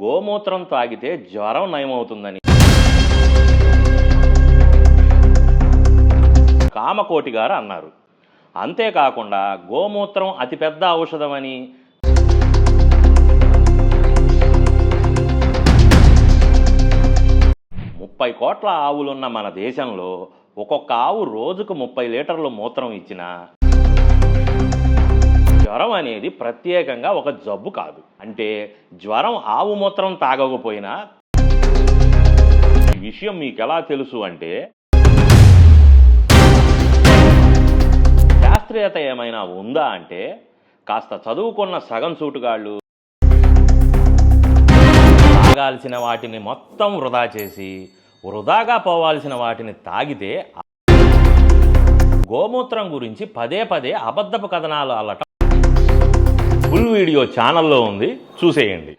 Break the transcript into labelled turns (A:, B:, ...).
A: గోమూత్రం తాగితే జ్వరం నయమవుతుందని. కామకోటి గారు అన్నారు. అంతేకాకుండా గోమూత్రం అతిపెద్ద ఔషధమని. ముప్పై కోట్ల ఆవులున్న మన దేశంలో ఒక్కొక్క ఆవు రోజుకు ముప్పై లీటర్లు మూత్రం ఇచ్చినా జ్వరం అనేది ప్రత్యేకంగా ఒక జబ్బు కాదు. అంటే జ్వరం ఆవు మూత్రం తాగకపోయినా ఈ విషయం మీకు ఎలా తెలుసు అంటే శాస్త్రీయత ఏమైనా ఉందా అంటే కాస్త చదువుకున్న సగం సూటుగాళ్ళు తాగాల్సిన వాటిని మొత్తం వృధా చేసి వృధాగా పోవాల్సిన వాటిని తాగితే గోమూత్రం గురించి పదే పదే అబద్ధపు కథనాలు అల్లటం ఫుల్ వీడియో ఛానల్లో ఉంది. చూసేయండి.